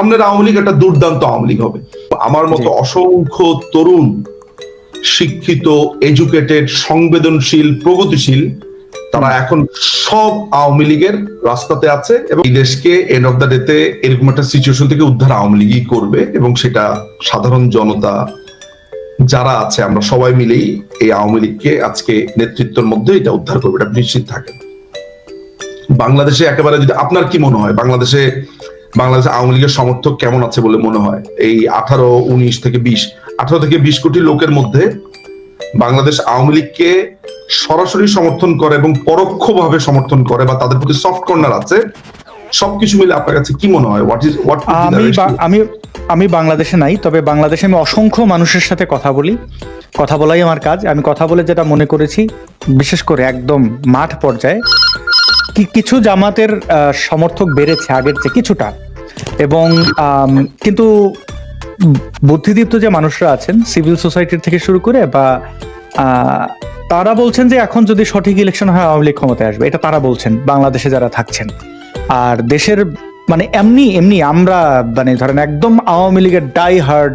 সামনের আওয়ামী লীগ একটা দুর্দান্ত আওয়ামী লীগ হবে। আমার মতো অসংখ্য তরুণ শিক্ষিত এডুকেটেড সংবেদনশীল প্রগতিশীল তারা এখন সব আওয়ামী লীগের রাস্তাতে আছে এবং এই দেশকে এন্ড অফ দ্য ডেতে এরকম একটা সিচুয়েশন থেকে উদ্ধার আওয়ামী লীগই করবে এবং সেটা সাধারণ জনতা যারা আছে আমরা সবাই মিলেই এই আওয়ামী লীগকে আজকে নেতৃত্বের মধ্যে এটা উদ্ধার করবে এটা নিশ্চিত থাকে বাংলাদেশে একেবারে যদি আপনার কি মনে হয়? বাংলাদেশে বাংলাদেশ আওয়ামী লীগের সমর্থক কেমন আছে বলে মনে হয়? এই আঠারো উনিশ থেকে বিশ আঠারো থেকে বিশ কোটি লোকের মধ্যে বাংলাদেশ আওয়ামী লীগকে সরাসরি সমর্থন করে এবং পরোক্ষভাবে সমর্থন করে বা তাদের প্রতি সফট কর্নার আছে সবকিছু মিলে আপনার কাছে কি মনে হয়? হোয়াট ইজ হোয়াট আমি আমি আমি বাংলাদেশে নাই তবে বাংলাদেশে আমি অসংখ্য মানুষের সাথে কথা বলি। কথা বলাই আমার কাজ। আমি কথা বলে যেটা মনে করেছি বিশেষ করে একদম মাঠ পর্যায়ে কিছু জামাতের সমর্থক বেড়েছে আগের চেয়ে কিছুটা। এবং কিন্তু বুদ্ধিদীপ্ত যে মানুষরা আছেন, সিভিল সোসাইটির থেকে শুরু করে বা তারা বলছেন যে এখন যদি সঠিক ইলেকশন হয়, আওয়ামী লীগ ক্ষমতায় আসবে। এটা তারা বলছেন, বাংলাদেশে যারা থাকছেন। আর দেশের মানে এমনি এমনি আমরা মানে ধরেন একদম আওয়ামী লীগের ডাই হার্ড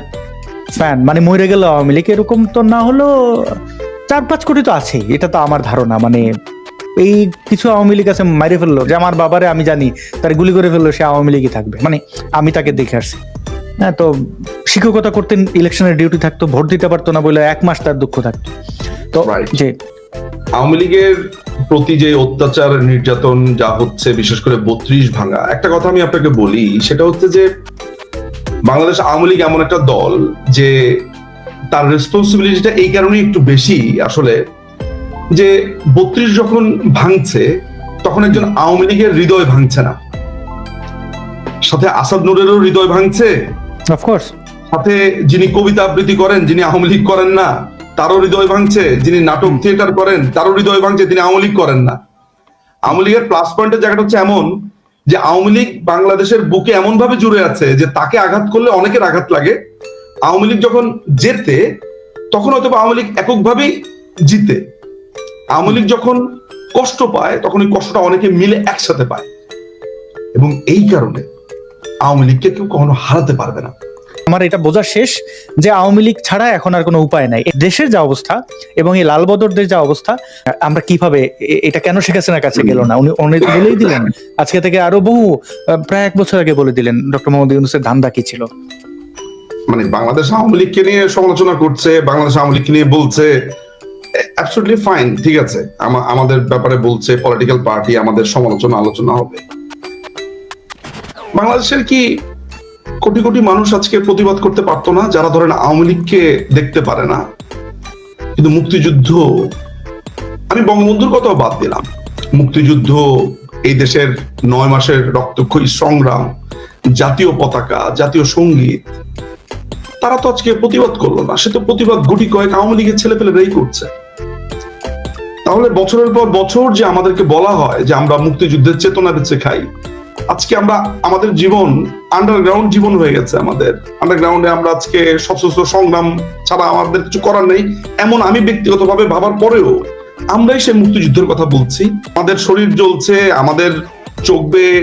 ফ্যান মানে মরে গেল আওয়ামী লীগ এরকম তো না হলো চার পাঁচ কোটি তো আছেই। এটা তো আমার ধারণা মানে এই কিছু আওয়ামী লীগ আছে মাইরে ফেলল। যে আমার বাবারে আমি জানি তার গুলি করে ফেলল সে আওয়ামী লীগই থাকবে। মানে আমি তাকে দেখে আসছি। হ্যাঁ তো শিক্ষকতা করতেন ইলেকশনের ডিউটি থাকতো ভোট দিতে পারতো না বলে এক মাস তার দুঃখ থাকতো। তো যে আওয়ামী লীগের প্রতি যে অত্যাচার নির্যাতন যা হচ্ছে বিশেষ করে বত্রিশ ভাঙা একটা কথা আমি আপনাকে বলি সেটা হচ্ছে যে বাংলাদেশ আওয়ামী লীগ এমন একটা দল যে তার রেসপন্সিবিলিটিটা এই কারণে একটু বেশি আসলে যে বত্রিশ যখন ভাঙছে তখন একজন আওয়ামী লীগের হৃদয় ভাঙছে না। সাথে আসাদ নুরেরও হৃদয় ভাঙছে। অফকোর্স সাথে যিনি কবিতা আবৃত্তি করেন যিনি আওয়ামী লীগ করেন না তারও হৃদয় ভাঙছে। যিনি নাটক থিয়েটার করেন তারও হৃদয় ভাঙছে তিনি আওয়ামী লীগ করেন না। আওয়ামী লীগের প্লাস পয়েন্টের জায়গাটা হচ্ছে এমন যে আওয়ামী লীগ বাংলাদেশের বুকে এমন ভাবে জুড়ে আছে যে তাকে আঘাত করলে অনেকের আঘাত লাগে। আওয়ামী লীগ যখন জেতে তখন হয়তো আওয়ামী লীগ এককভাবেই জিতে। আওয়ামী লীগ যখন কষ্ট পায় তখন ওই কষ্টটা অনেকে মিলে একসাথে পায়। এবং এই কারণে আওয়ামী লীগকে কেউ কখনো হারাতে পারবে না। আমার এটা বোঝা শেষ যে আওয়ামী লীগ ছাড়া এখন আর কোনো উপায় নাই। দেশের যা অবস্থা এবং এই লালবদরদের যা অবস্থা আমরা কীভাবে এটা কেন শেখ হাসিনার কাছে গেল না? উনি উনি বলেই দিলেন। আজকে থেকে আরও বহু প্রায় এক বছর আগে বলে দিলেন ডক্টর মোহাম্মদ ইউনুসের ধান্দা কি ছিল? মানে বাংলাদেশ আওয়ামী লীগকে নিয়ে সমালোচনা করছে বাংলাদেশ আওয়ামী লীগকে নিয়ে বলছে অ্যাবসলিউটলি ফাইন ঠিক আছে। আমাদের ব্যাপারে বলছে পলিটিক্যাল পার্টি আমাদের সমালোচনা, আলোচনা হবে। বাংলাদেশের কি কোটি কোটি মানুষ আজকে প্রতিবাদ করতে পারতো না, যারা ধরেন আওয়ামী লীগকে দেখতে পারে না? কিন্তু মুক্তিযুদ্ধ, আমি বঙ্গবন্ধুর কথাও বাদ দিলাম। মুক্তিযুদ্ধ, এই দেশের নয় মাসের রক্তক্ষয়ী সংগ্রাম, জাতীয় পতাকা, জাতীয় সংগীত, তারা তো আজকে প্রতিবাদ করল না। সে তো প্রতিবাদ গুটি কয়েক আওয়ামী লীগের ছেলে পেলেরাই করছে। তাহলে বছরের পর বছর যে আমাদেরকে বলা হয় যে আমরা মুক্তিযুদ্ধের চেতনা বেঁচে খাই, আজকে আমরা, আমাদের জীবন আন্ডারগ্রাউন্ড জীবন হয়ে গেছে আমাদের। আন্ডারগ্রাউন্ডে আমরা আজকে সশস্ত্র সংগ্রাম ছাড়া আমাদের কিছু করার নেই, এমন আমি ব্যক্তিগতভাবে ভাবার পরেও আমরাই সেই মুক্তিযুদ্ধের কথা বলছি। আমাদের শরীর জ্বলছে, আমাদের চোখ বেয়ে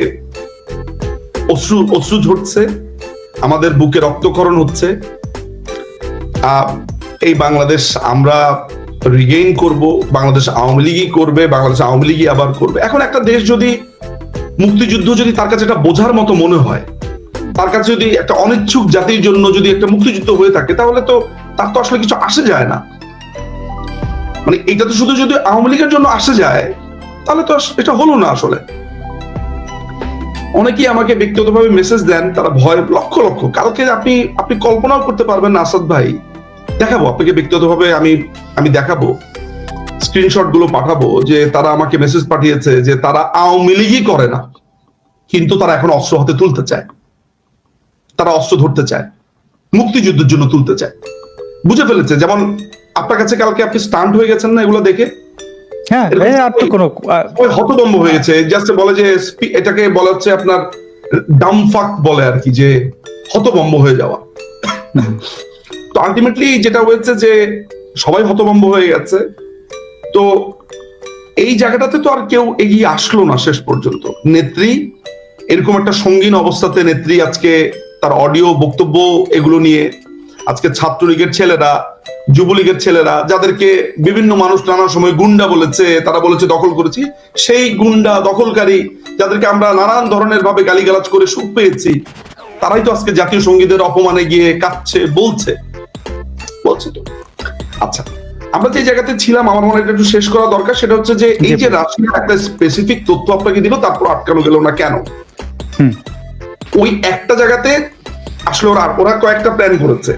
অশ্রু অশ্রু ঝরছে, আমাদের বুকে রক্তক্ষরণ হচ্ছে। এই বাংলাদেশ আমরা রিগেইন করব, বাংলাদেশ আওয়ামী লীগই করবে, বাংলাদেশ আওয়ামী লীগই আবার করবে। এখন একটা দেশ যদি, মুক্তিযুদ্ধ যদি তার কাছে এটা বোঝার মতো মনে হয়, তার কাছে যদি একটা অনিচ্ছুক জাতির জন্য যদি একটা মুক্তিযুদ্ধ হয়ে থাকে, তাহলে তো তার তো আসলে কিছু আসে যায় না। মানে এটা তো শুধু যদি আওয়ামী লীগের জন্য আসে যায়, তাহলে তো এটা হলো না আসলে। অনেকেই আমাকে ব্যক্তিগতভাবে মেসেজ দেন, তারা ভয়, লক্ষ লক্ষ। কালকে আপনি আপনি কল্পনাও করতে পারবেন না, আসাদ ভাই। দেখাবো আপনাকে ব্যক্তিগতভাবে আমি আমি দেখাবো। স্ক্রিনশটগুলো পাঠাবো যে তারা আমাকে মেসেজ পাঠিয়েছে যে তারা আওয়ামী লীগই করে না কিন্তু তারা এখন অস্ত্র হাতে তুলতে চায়। তারা অস্ত্র ধরতে চায় মুক্তিযুদ্ধের জন্য তুলতে চায়। বুঝে ফেলেছে? যেমন আপনার কাছে কালকে আপনি স্টান্ট হয়ে গেছেন না এগুলো দেখে? হ্যাঁ হতদম্ব হয়েছে জাস্ট বলে যে এটাকে বলা হচ্ছে আপনার ডামফাক বলে আর কি যে হতভম্ব হয়ে যাওয়া। তো আলটিমেটলি যেটা হয়েছে যে সবাই হতভম্ব হয়ে গেছে। তো এই জায়গাটাতে তো আর কেউ এগিয়ে আসলো না শেষ পর্যন্ত। নেত্রী, এরকম একটা সঙ্গীন অবস্থাতে নেত্রী আজকে তার অডিও বক্তব্য এগুলো নিয়ে, আজকে ছাত্রলীগের ছেলেরা, যুবলীগের ছেলেরা, যাদেরকে বিভিন্ন মানুষ নানা সময় গুন্ডা বলেছে, তারা বলেছে দখল করেছি, সেই গুন্ডা দখলকারী যাদেরকে আমরা নানান ধরনের ভাবে গালিগালাজ করে সুখ পেয়েছি, তারাই তো আজকে জাতীয় সঙ্গীতের অপমানে গিয়ে কাঁদছে, বলছে। বলছে তো আচ্ছা আমরা যে জায়গাতে ছিলাম আমার মনে এটা একটু শেষ করা দরকার। সেটা হচ্ছে যে এই যে রাশিয়া একটা স্পেসিফিক তথ্য আপনাকে দিল তারপর আটকানো গেল না কেন? ওই একটা জায়গাতে আসলে ওরা ওরা কয়েকটা প্ল্যান করেছে।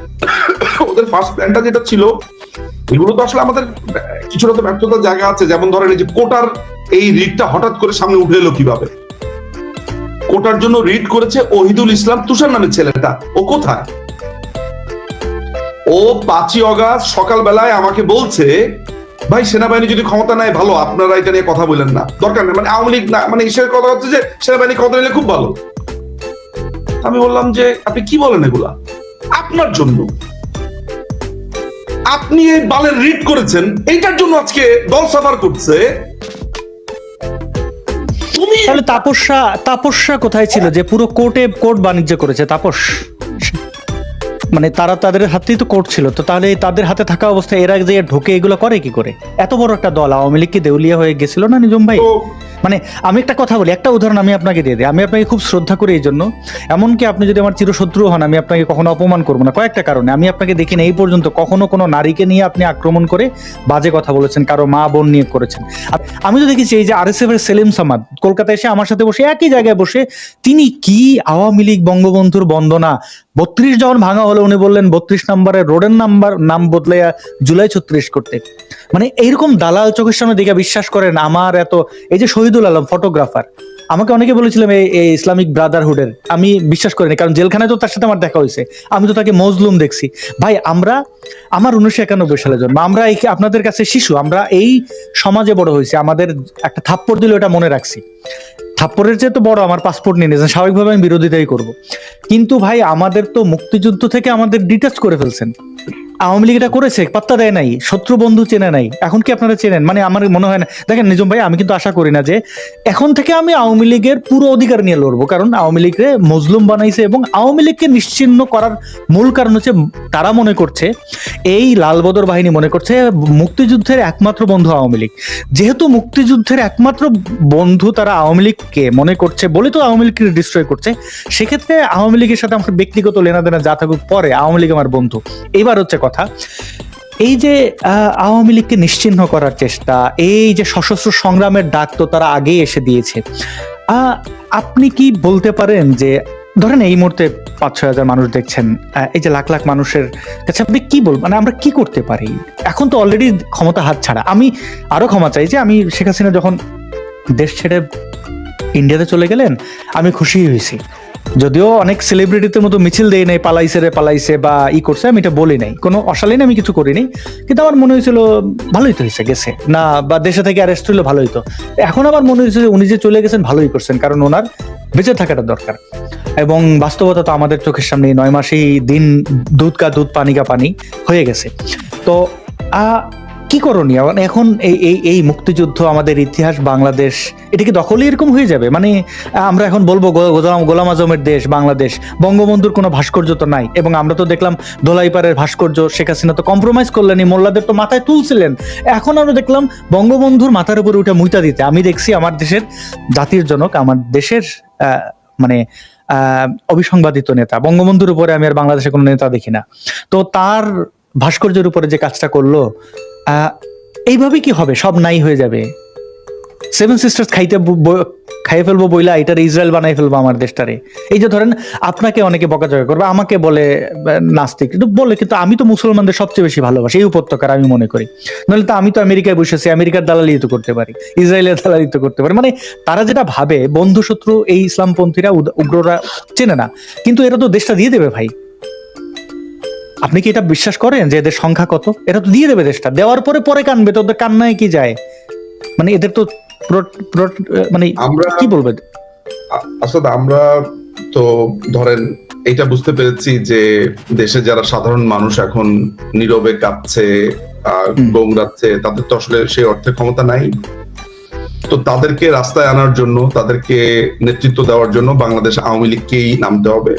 ওদের ফার্স্ট প্ল্যানটা যেটা ছিল এগুলো তো আসলে আমাদের কিছুটা তো ব্যর্থতার জায়গা আছে। যেমন ধরেন এই যে কোটার এই রিটটা হঠাৎ করে সামনে উঠে এলো কীভাবে? কোটার জন্য রিড করেছে ওহিদুল ইসলাম তুষার নামের ছেলেটা। ও কোথায়? ও পাঁচই অগাস্ট সকালবেলায় আমাকে বলছে, ভাই, সেনাবাহিনী যদি ক্ষমতা নেয়, ভালো। আপনারা এটা নিয়ে কথা বলেন না। দরকার নেই। মানে আওয়ামী লীগ না মানে ইসের কথা হচ্ছে যে, সেনাবাহিনী ক্ষমতা নিলে খুব ভালো। আমি বললাম যে, আপনি কি বলেন এগুলা? আপনার জন্য। আপনি এই বালের রিড করেছেন। এইটার জন্য আজকে দল সাফার করছে। তাহলে তাপস্যা তাপস্যা কোথায় ছিল যে পুরো কোর্টে কোর্ট বাণিজ্য করেছে? তাপস? মানে তারা তাদের হাতেই তো কোর্ট ছিল তো তাহলে তাদের হাতে থাকা অবস্থায় এরা যে ঢোকে এগুলো করে কি করে? এত বড় একটা দল আওয়ামী লীগ কি দেউলিয়া হয়ে গেছিল না নিজম ভাই? মানে আমি একটা কথা বলি একটা উদাহরণ আমি আপনাকে দিয়ে দিই। আমি আপনাকে খুব শ্রদ্ধা করি এই জন্য এমনকি আপনি যদি আমার চিরশত্রু হন আমি আপনাকে কখনো অপমান করব না। কয়েকটা কারণে। আমি আপনাকে দেখি না এই পর্যন্ত কখনো কোনো নারীকে নিয়ে আপনি আক্রমণ করে বাজে কথা বলেছেন কারও মা বোন নিয়ে করেছেন। আমি তো দেখেছি এই যে আর এস এফ এর সেলিম সামাদ কলকাতায় এসে আমার সাথে বসে একই জায়গায় বসে তিনি কি আওয়ামী লীগ বঙ্গবন্ধুর বন্দনা বত্রিশ যখন ভাঙা হলো, উনি বললেন, বত্রিশ নাম্বারের রোডের নাম্বার, নাম বদলে জুলাই ছত্রিশ করতে। মানে এইরকম দালাল চোখের সামনে দেখে বিশ্বাস করেন আমার এত, এই যে শহীদুল আলম ফটোগ্রাফার আমাকে অনেকে বলেছিলাম এই ইসলামিক ব্রাদারহুডের আমি বিশ্বাস করিনি, কারণ জেলখানায় তো তার সাথে আমার দেখা হয়েছে, আমি তো তাকে মজলুম দেখছি। ভাই, আমরা, আমার উনিশশো একানব্বই সালে জন্ম, আমরা এই আপনাদের কাছে শিশু, আমরা এই সমাজে বড় হয়েছি, আমাদের একটা থাপ্পড় দিলে ওটা মনে রাখছি। থাপ্পড়ের চেয়ে তো বড় আমার পাসপোর্ট নিয়ে নিয়েছেন। স্বাভাবিকভাবে আমি বিরোধিতাই করব। কিন্তু ভাই, আমাদের তো মুক্তিযুদ্ধ থেকে আমাদের ডিটাচ করে ফেলছেন। আওয়ামী লীগ এটা করেছে, পাত্তা দেয় নাই, শত্রু বন্ধু চেনে নাই, এখন কি আপনারা চেনেন? মানে আমার মনে হয় না, দেখেন নিজম ভাই, আমি কিন্তু আশা করি না যে এখন থেকে আমি আওয়ামী লীগের পুরো অধিকার নিয়ে লড়বো, কারণ আওয়ামী লীগকে মজলুম বানাইছে এবং আওয়ামী লীগকে নিশ্চিহ্ন করার মূল কারণ হচ্ছে তারা মনে করছে, এই লালবদর বাহিনী মনে করছে মুক্তিযুদ্ধের একমাত্র বন্ধু আওয়ামী লীগ। যেহেতু মুক্তিযুদ্ধের একমাত্র বন্ধু তারা আওয়ামী লীগকে মনে করছে, বলে তো আওয়ামী লীগকে ডিস্ট্রয় করছে, সেক্ষেত্রে আওয়ামী লীগের সাথে আমার ব্যক্তিগত লেনাদেনা যা থাকুক, পরে আওয়ামী লীগ আমার বন্ধু। এবার হচ্ছে কথা। এই যে আওয়ামী লীগকে নিশ্চিহ্ন করার চেষ্টা, এই যে সশস্ত্র সংগ্রামের ডাক তো তারা আগেই এসে দিয়েছে। আপনি কি বলতে পারেন যে, ধরেন এই মুহূর্তে পাঁচ ছয় হাজার মানুষ দেখছেন এই যে লাখ লাখ মানুষের কাছে আপনি কি বল মানে আমরা কি করতে পারি? এখন তো অলরেডি ক্ষমতা হাত ছাড়া। আমি আরও ক্ষমা চাই যে, আমি শেখ হাসিনা যখন দেশ ছেড়ে ইন্ডিয়াতে চলে গেলেন, আমি খুশি হয়েছি। যদিও অনেক সেলিব্রিটিদের মতো মিছিল দেয় নাই, পালাইছে রে, পালাইছে বা ই করছে, আমি এটা বলি নাই। কোনো অশালীন আমি কিছু করিনি, কিন্তু আমার মনে হয়েছিল ভালোই তো হয়েছে, গেছে। না, বা দেশে থেকে অ্যারেস্ট হইল, ভালোই তো। এখন আমার মনে হয়েছে উনি যে চলে গেছেন, ভালোই করছেন, কারণ ওনার বেঁচে থাকাটা দরকার। এবং বাস্তবতা তো আমাদের চোখের সামনে নয় মাসেই দিন দুধ কা দুধ, পানি কা পানি হয়ে গেছে। তো কি করণীয়? এখন এই এই এই মুক্তিযুদ্ধ, আমাদের ইতিহাস, বাংলাদেশ, এটা কি দখলই এরকম হয়ে যাবে? মানে আমরা এখন বলব গোলাম গোলাম আজমের দেশ, বাংলাদেশ, বঙ্গবন্ধুর কোনো ভাস্কর্য তো নাই। এবং আমরা তো দেখলাম দোলাইপাড়ের ভাস্কর্য, শেখ হাসিনা তো কম্প্রোমাইজ করলেন মোল্লাদের তো মাথায় তুলছিলেন। এখন আমরা দেখলাম বঙ্গবন্ধুর মাথার উপরে উঠে মুইতা দিতে। আমি দেখছি আমার দেশের জাতির জনক, আমার দেশের মানে অবিসংবাদিত নেতা। বঙ্গবন্ধুর উপরে আমি আর বাংলাদেশে কোনো নেতা দেখি না। তো তার ভাস্কর্যের উপরে যে কাজটা করল এইভাবে কি হবে? সব নাই হয়ে যাবে। সেভেন সিস্টার্স খাইতে খাইয়ে ফেলব বইলা, এটার ইসরায়েল বানাই ফেলব আমার দেশটারে। এই যে ধরেন, আপনাকে অনেকে বকাঝকা করবে, আমাকে বলে নাস্তিক। বলে, কিন্তু আমি তো মুসলমানদের সবচেয়ে বেশি ভালোবাসি, এই উপত্যকার আমি মনে করি। নাহলে তো আমি তো আমেরিকায় বসেছি, আমেরিকার দালালি তো করতে পারি, ইসরায়েলের দালালি তো করতে পারি। মানে তারা যেটা ভাবে বন্ধু শত্রু এই ইসলামপন্থীরা উগ্ররা চেনে না। কিন্তু এরা তো দেশটা দিয়ে দেবে ভাই। আপনি কি এটা বিশ্বাস করেন যে এদের সংখ্যা কত? এটা তো দিয়ে দেবে দেশটা। দেওয়ার পরে পরে কানবে তো ওদের কান্নায় কি যায়? মানে এদের তো মানে আমরা কি বলবে? আসলে আমরা তো ধরেন এটা বুঝতে পেরেছি যে দেশে যারা সাধারণ মানুষ এখন নীরবে কাঁপছে। গোংরাচ্ছে তাদের তো আসলে সেই অর্থে ক্ষমতা নাই। তো তাদেরকে রাস্তায় আনার জন্য তাদেরকে নেতৃত্ব দেওয়ার জন্য বাংলাদেশ আওয়ামী লীগকেই নামতে হবে।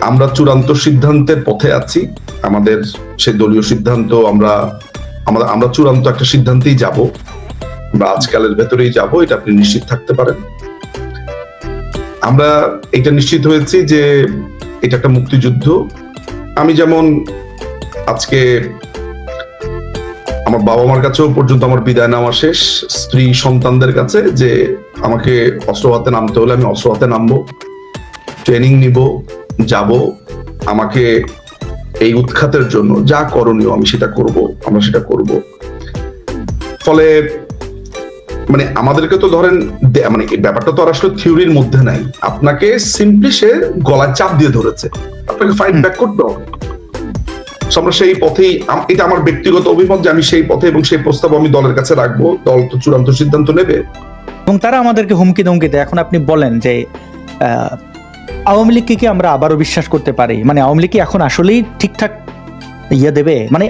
আমরা চূড়ান্ত সিদ্ধান্তের পথে আছি। আমাদের সেই দলীয় সিদ্ধান্ত, আমরা আমরা আমরা চূড়ান্ত একটা সিদ্ধান্তেই যাব আমরা আজকালের ভেতরেই যাব, এটা আপনি নিশ্চিত থাকতে পারেন। আমরা এটা নিশ্চিত হয়েছি যে এটা একটা মুক্তিযুদ্ধ। আমি যেমন আজকে আমার বাবা মার কাছেও পর্যন্ত আমার বিদায় নেওয়া শেষ। স্ত্রী, সন্তানদের কাছে যে আমাকে অস্ত্র হাতে নামতে হলে আমি অস্ত্র হাতে নামবো, ট্রেনিং নিব। যাব আমাকে এই উৎখাতের জন্য যা করণীয় আমি সেটা করব আমরা সেটা করব। ফলে মানে আমাদেরকে তো ধরেন মানে ব্যাপারটা তো আর আসলে থিওরির মধ্যে নাই। আপনাকে সিম্পলি সে গলায় চাপ দিয়ে ধরেছে। আপনাকে ফাইট ব্যাক করতে হবে। আমরা সেই পথেই এটা আমার ব্যক্তিগত অভিমত যে আমি সেই পথে এবং সেই প্রস্তাব আমি দলের কাছে রাখব। দল তো চূড়ান্ত সিদ্ধান্ত নেবে। এবং তারা আমাদেরকে হুমকি ধমকি দেয়। এখন আপনি বলেন যে আহ, আওয়ামী লীগকে কি আমরা আবারও বিশ্বাস করতে পারি? মানে আওয়ামী লীগ কি এখন আসলেই ঠিকঠাক ইয়ে দেবে? মানে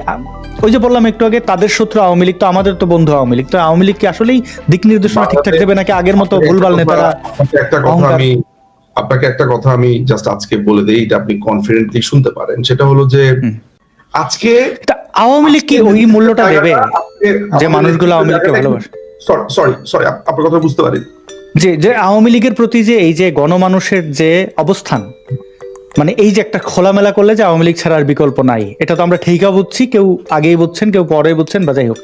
ওই যে বললাম একটু আগে তাদের শত্রু আওয়ামী লীগ তো আমাদের তো বন্ধু আওয়ামী লীগ তো আওয়ামী লীগ কি আসলেই দিক নির্দেশনা ঠিকঠাক দেবে নাকি আগের মতো ভুলভাল নেতারা আপনাকে একটা কথা আমি আপনাকে একটা কথা আমি জাস্ট আজকে বলে দেই এটা আপনি কনফিডেন্টলি শুনতে পারেন। সেটা হলো যে আজকে আওয়ামী লীগ কি ওই মূল্যটা দেবে যে মানুষগুলো আওয়ামী লীগকে ভালোবাসে? সরি সরি সরি আপনার কথা বুঝতে পারি যে যে আওয়ামী লীগের প্রতি যে এই যে গণমানুষের যে অবস্থান মানে এই যে একটা খোলামেলা করলে যে আওয়ামী লীগ ছাড়া আর বিকল্প নাই এটা তো আমরা ঠিকা বুঝছি কেউ আগেই বুঝছেন কেউ পরে বুঝছেন বা যাই হোক।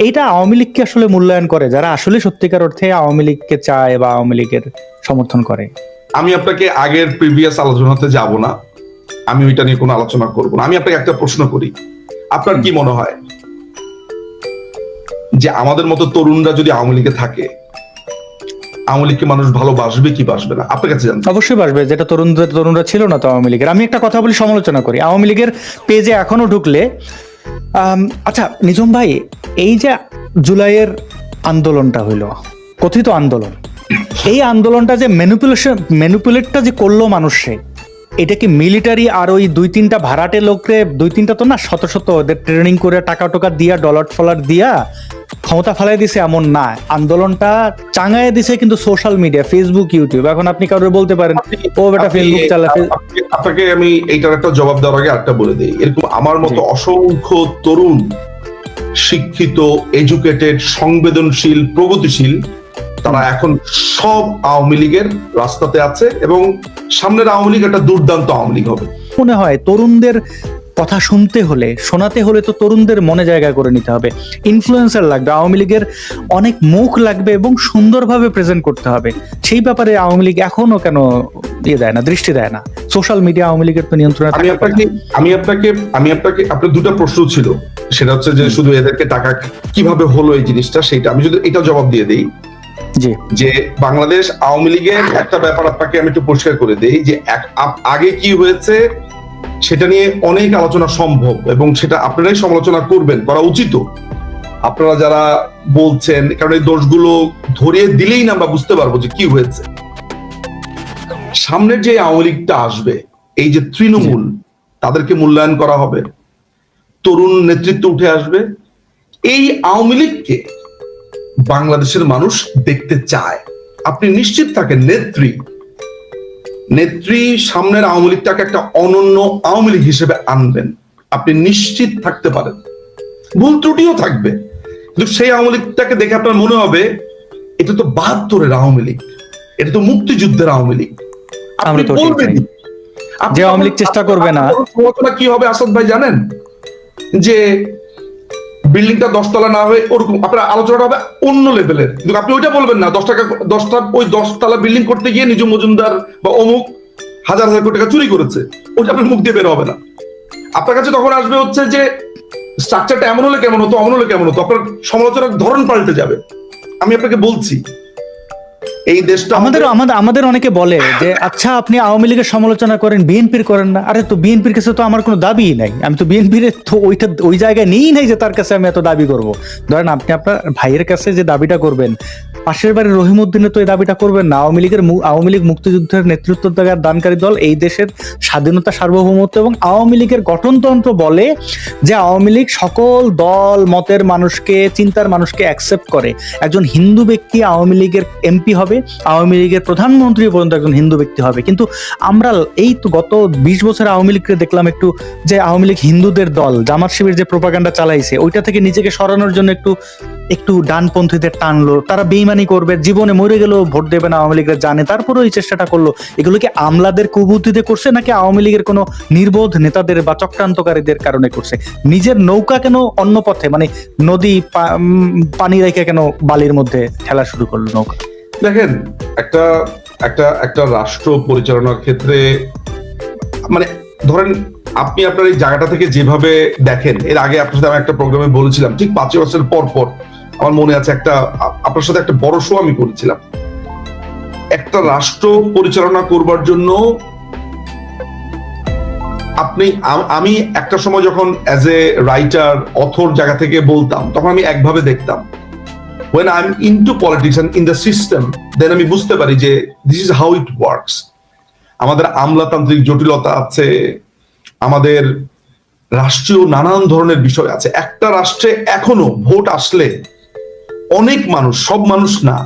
এইটা আওয়ামী লীগকে আসলে মূল্যায়ন করে? যারা আসলে সত্যিকার অর্থে আওয়ামী লীগকে চায় বা আওয়ামী লীগের সমর্থন করে? আমি আপনাকে আগের প্রিভিয়াস আলোচনাতে যাব না। আমি ওইটা নিয়ে কোনো আলোচনা করব না। আমি আপনাকে একটা প্রশ্ন করি। আপনার কি মনে হয়? যে আমাদের মতো তরুণরা যদি আওয়ামী লীগে থাকে আওয়ামী লীগকে মানুষ ভালোবাসবে কি বাসবে না? আপনার কাছে জানতে অবশ্যই বাসবে। যেটা তরুণদের তরুণরা ছিল না তো আওয়ামী লীগের। আমি একটা কথা বলি, সমালোচনা করি। আওয়ামী লীগের পেজে এখনও ঢুকলে আচ্ছা নিজম ভাই, এই যে জুলাইয়ের আন্দোলনটা হইল, কথিত আন্দোলন, এই আন্দোলনটা যে ম্যানুপুলেশন ম্যানুপুলেটটা যে করল মানুষে এটা কি মিলিটারি আর ওই দুই তিনটা ভাড়াটে লোকরে দুই তিনটা তো না শত শত ওদের ট্রেনিং করে টাকা টোকা দিয়া ডলার ফলার দিয়া ক্ষমতা ফেলাই দিছে এমন না। আন্দোলনটা চাঙায় দিছে কিন্তু সোশ্যাল মিডিয়া ফেসবুক ইউটিউব এখন আপনি কারোর বলতে পারেন ও বেটা ফেসবুক চালাতে আপনাকে- আপনাকে আমি এইটার একটা জবাব দেওয়ার আগে একটা বলে দিই। এরকম আমার মতো অসংখ্য তরুণ শিক্ষিত এডুকেটেড সংবেদনশীল প্রগতিশীল তারা এখন সব আওয়ামী লীগের রাস্তাতে আছে এবং সামনের আওয়ামী লীগ একটা দুর্দান্ত আওয়ামী লীগ হবে। মনে হয় তরুণদের কথা শুনতে হলে শোনাতে হলে তো তরুণদের মনে জায়গা করে নিতে হবে। ইনফ্লুয়েন্সার লাগবে আওয়ামী লীগের অনেক মুখ লাগবে এবং সুন্দরভাবে প্রেজেন্ট করতে হবে। সেই ব্যাপারে আওয়ামী লীগ এখনও কেন ইয়ে দেয় না দৃষ্টি দেয় না? সোশ্যাল মিডিয়া আওয়ামী লীগের তো নিয়ন্ত্রণে আমি আপনাকে আমি আপনাকে আমি আপনাকে আপনার দুটো প্রশ্ন ছিল। সেটা হচ্ছে যে শুধু এদেরকে টাকা কীভাবে হলো এই জিনিসটা? সেটা আমি যদি এটা জবাব দিয়ে দিই। যে বাংলাদেশ আওয়ামী লীগের একটা ব্যাপার আপনাকে আমি একটু পরিষ্কার করে দেই যে আগে কি হয়েছে সেটা নিয়ে অনেক আলোচনা সম্ভব এবং সেটা আপনারাই সমালোচনা করবেন করা উচিত। আপনারা যারা বলছেন কারণ এই দোষগুলো ধরিয়ে দিলেই না আমরা বুঝতে পারব যে কি হয়েছে। সামনের যে আওয়ামী লীগটা আসবে এই যে তৃণমূল তাদেরকে মূল্যায়ন করা হবে তরুণ নেতৃত্ব উঠে আসবে এই আওয়ামী লীগকে বাংলাদেশের মানুষ দেখতে চায় আপনি নিশ্চিত থাকেন নেত্রী নেত্রী সামনের আওয়ামী লীগটাকে একটা অনন্য আওয়ামী লীগ হিসেবে আনবেন আপনি নিশ্চিত থাকতে পারেন ভুল ত্রুটিও থাকবে কিন্তু সেই আওয়ামী লীগটাকে দেখে আপনার মনে হবে এটা তো বাহাত্তরের আওয়ামী লীগ এটা তো মুক্তিযুদ্ধের আওয়ামী লীগ আপনি বলবেন যে আওয়ামী লীগ চেষ্টা করবে না। কি হবে আসাদ ভাই জানেন যে বিল্ডিংটা দশতলা না হয়ে ওরকম, আপনার আলোচনাটা হবে অন্য লেভেলের কিন্তু আপনি ওইটা বলবেন না, দশ টাকা, দশটা, ওই দশতলা বিল্ডিং করতে গিয়ে নিজ মজুমদার বা অমুক হাজার হাজার কোটি টাকা চুরি করেছে, ওইটা আপনার মুখ দিয়ে বের হবে না। আপনার কাছে তখন আসবে হচ্ছে যে স্ট্রাকচারটা এমন হলে কেমন হতো, অমন হলে কেমন হতো, আপনার সমালোচনার ধরন পাল্টে যাবে। আমি আপনাকে বলছি এই দেশটা আমাদের আমাদের আমাদের অনেকে বলে যে আচ্ছা আপনি আওয়ামী লীগের সমালোচনা করেন বিএনপির করেন না। আরে, তো বিএনপির কাছে তো আমার কোনো দাবিই নাই। আমি তো বিএনপির ওইটা ওই জায়গায় নেই নাই যে তার কাছে আমি এত দাবি করব। ধরেন আপনি আপনার ভাইয়ের কাছে যে দাবিটা করবেন, পাশের বাড়ির রহিমউদ্দিনে তো এই দাবিটা করবেন না। আওয়ামী লীগের আওয়ামী লীগ মুক্তিযুদ্ধের নেতৃত্ব দেওয়ার দানকারী দল এই দেশের স্বাধীনতা, সার্বভৌমত্ব এবং আওয়ামী লীগের গঠনতন্ত্র বলে যে আওয়ামী লীগ সকল দল, মতের মানুষকে, চিন্তার মানুষকে অ্যাকসেপ্ট করে। একজন হিন্দু ব্যক্তি আওয়ামী লীগের এমপি হবে হবে, আওয়ামী লীগের প্রধানমন্ত্রী পর্যন্ত একজন হিন্দু ব্যক্তি হবে। কিন্তু আমরা এই তো গত বিশ বছর আওয়ামী লীগকে দেখলাম একটু যে আওয়ামী লীগ হিন্দুদের দল, জামাত শিবির যে প্রোপাগান্ডা চালাইছে, ওইটা থেকে নিজেকে সরানোর জন্য একটু একটু ডানপন্থীদের টানলো। তারা বেইমানি করবে, জীবনে মরে গেলেও ভোট দেবে না আওয়ামী লীগরা জানে। তারপরেও এই চেষ্টাটা করল। এগুলো কি আমলাদের কুবুদ্ধিতে করছে নাকি আওয়ামী লীগের কোনো নির্বোধ নেতাদের বা চক্রান্তকারীদের কারণে করছে? নিজের নৌকা কেন অন্য পথে মানে নদী পানি রেখে কেন বালির মধ্যে খেলা শুরু করল নৌকা? দেখেন, একটা একটা একটা রাষ্ট্র পরিচালনার ক্ষেত্রে মানে ধরেন আপনি আপনার এই জায়গাটা থেকে যেভাবে দেখেন, এর আগে আপনার সাথে আমি একটা প্রোগ্রামে বলেছিলাম, ঠিক পাঁচ বছর পর পর আমার মনে আছে একটা, আপনার সাথে একটা বড় শো আমি করেছিলাম। একটা রাষ্ট্র পরিচালনা করবার জন্য আপনি, আমি একটা সময় যখন অ্যাজ এ রাইটার অথর জায়গা থেকে বলতাম, তখন আমি একভাবে দেখতাম। When I'm into politics and in the system, then আমি বুঝতে পারি যে this is how it works. আমাদের আমলাতান্ত্রিক জটিলতা আছে আমাদের রাষ্ট্রীয় নানান ধরনের বিষয় আছে একটা রাষ্ট্রে এখনও ভোট আসলে অনেক মানুষ সব মানুষ না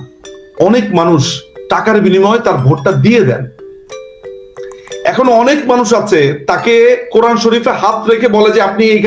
অনেক মানুষ টাকার বিনিময়ে তার ভোটটা দিয়ে দেন এখন অনেক মানুষ আছে তাকে কোরআন শরীফে হাত রেখে বলে যে আপনি